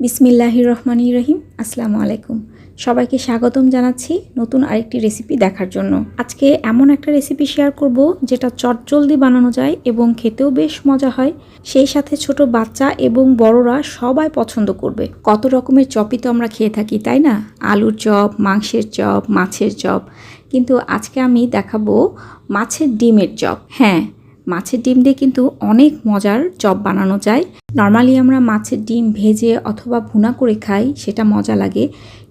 বিসমিল্লাহির রহমানি রহিম, আসসালামু আলাইকুম। সবাইকে স্বাগতম জানাচ্ছি নতুন আরেকটি রেসিপি দেখার জন্য। আজকে এমন একটা রেসিপি শেয়ার করব যেটা চটজলদি বানানো যায় এবং খেতেও বেশ মজা হয়। সেই সাথে ছোট বাচ্চা এবং বড়রা সবাই পছন্দ করবে। কত রকমের চপই তো আমরা খেয়ে থাকি, তাই না? আলুর চপ, মাংসের চপ, মাছের চপ। কিন্তু আজকে আমি দেখাবো মাছের ডিমের চপ। হ্যাঁ মাছের ডিম দিয়ে কিন্তু অনেক মজার চপ বানানো যায়। নর্মালি আমরা মাছের ডিম ভেজে অথবা ভুনা করে খাই, সেটা মজা লাগে।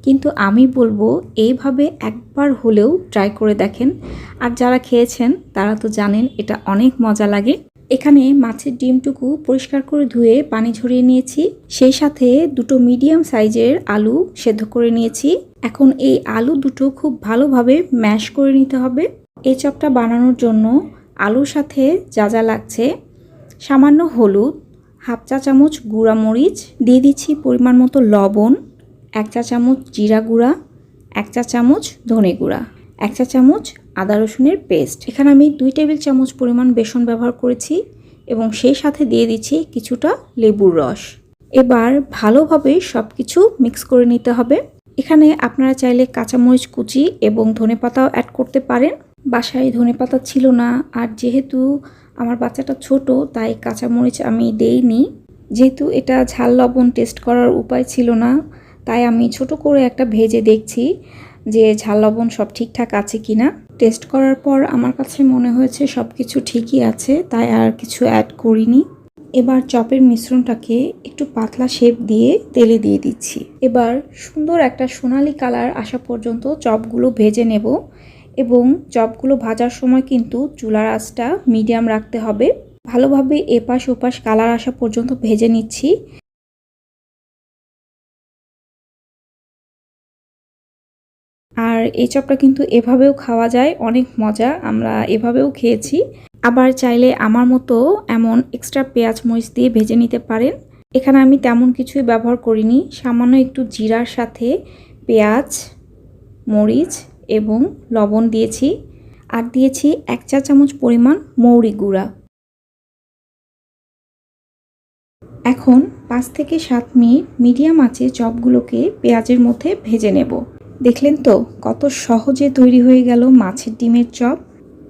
কিন্তু আমি বলব, এইভাবে একবার হলেও ট্রাই করে দেখেন। আর যারা খেয়েছেন, তারা তো জানেন এটা অনেক মজা লাগে। এখানে মাছের ডিমটুকু পরিষ্কার করে ধুয়ে পানি ঝরিয়ে নিয়েছি। সেই সাথে দুটো মিডিয়াম সাইজের আলু সেদ্ধ করে নিয়েছি। এখন এই আলু দুটো খুব ভালোভাবে ম্যাশ করে নিতে হবে। এই চপটা বানানোর জন্য আলুর সাথে যা যা লাগছে, সামান্য হলুদ, হাফ চা চামচ গুঁড়া মরিচ, দিয়ে দিচ্ছি পরিমাণ মতো লবণ, এক চা চামচ জিরা গুঁড়া, এক চা চামচ ধনে গুঁড়া, এক চা চামচ আদা রসুনের পেস্ট। এখানে আমি দুই টেবিল চামচ পরিমাণ বেসন ব্যবহার করেছি এবং সেই সাথে দিয়ে দিচ্ছি কিছুটা লেবুর রস। এবার ভালোভাবে সব কিছু মিক্স করে নিতে হবে। এখানে আপনারা চাইলে কাঁচামরিচ কুচি এবং ধনেপাতাও অ্যাড করতে পারেন। বাসায় ধনেপাতা ছিল না, আর যেহেতু আমার বাচ্চাটা ছোট, তাই কাঁচামরিচ আমি দেইনি। যেহেতু এটা ঝাল লবণ টেস্ট করার উপায় ছিল না, তাই আমি ছোট করে একটা ভেজে দেখছি যে ঝাল লবণ সব ঠিকঠাক আছে কি না টেস্ট করার পর আমার কাছে মনে হয়েছে সব কিছু ঠিকই আছে, তাই আর কিছু অ্যাড করিনি। এবার চপের মিশ্রণটাকে একটু পাতলা শেপ দিয়ে তেলে দিয়ে দিচ্ছি। এবার সুন্দর একটা সোনালি কালার আসা পর্যন্ত চপগুলো ভেজে নেব এবং চপগুলো ভাজার সময় কিন্তু চুলার আঁচটা মিডিয়াম রাখতে হবে। ভালোভাবে এপাশ ওপাশ কালার আসা পর্যন্ত ভেজে নিচ্ছি। আর এই চপটা কিন্তু এভাবেও খাওয়া যায়, অনেক মজা, আমরা এভাবেও খেয়েছি। আবার চাইলে আমার মতো এমন এক্সট্রা পেঁয়াজ মরিচ দিয়ে ভেজে নিতে পারেন। এখানে আমি তেমন কিছুই ব্যবহার করিনি। সামান্য একটু জিরার সাথে পেঁয়াজ, মরিচ এবং লবণ দিয়েছি আর দিয়েছি এক চা চামচ পরিমাণ মৌরি গুঁড়া। এখন পাঁচ থেকে সাত মিনিট মিডিয়াম আঁচে চপগুলোকে পেঁয়াজের মধ্যে ভেজে নেব। দেখলেন তো কত সহজে তৈরি হয়ে গেল মাছের ডিমের চপ।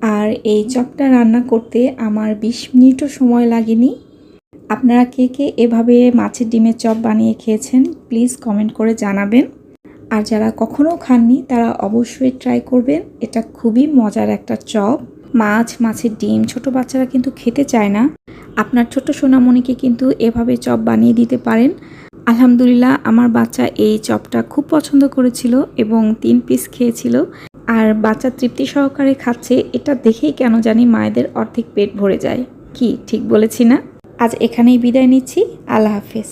আর এই চপটা রান্না করতে আমার বিশ মিনিটও সময় লাগেনি। আপনারা কে কে এভাবে মাছের ডিমের চপ বানিয়ে খেয়েছেন, প্লিজ কমেন্ট করে জানাবেন। আর যারা কখনো খাননি, তারা অবশ্যই ট্রাই করবেন। এটা খুবই মজার একটা চপ। মাছ, মাছের ডিম, ছোট বাচ্চারা কিন্তু খেতে চায় না। আপনার ছোট সোনামণিকে কিন্তু এভাবে চপ বানিয়ে দিতে পারেন। আলহামদুলিল্লাহ, আমার বাচ্চা এই চপটা খুব পছন্দ করেছিল এবং তিন পিস খেয়েছিল। আর বাচ্চা তৃপ্তি সহকারে খাচ্ছে, এটা দেখেই কেন জানি মায়েদের অর্ধেক পেট ভরে যায়। কি, ঠিক বলেছি না? আজ এখানেই বিদায় নিচ্ছি। আল্লাহ হাফেজ।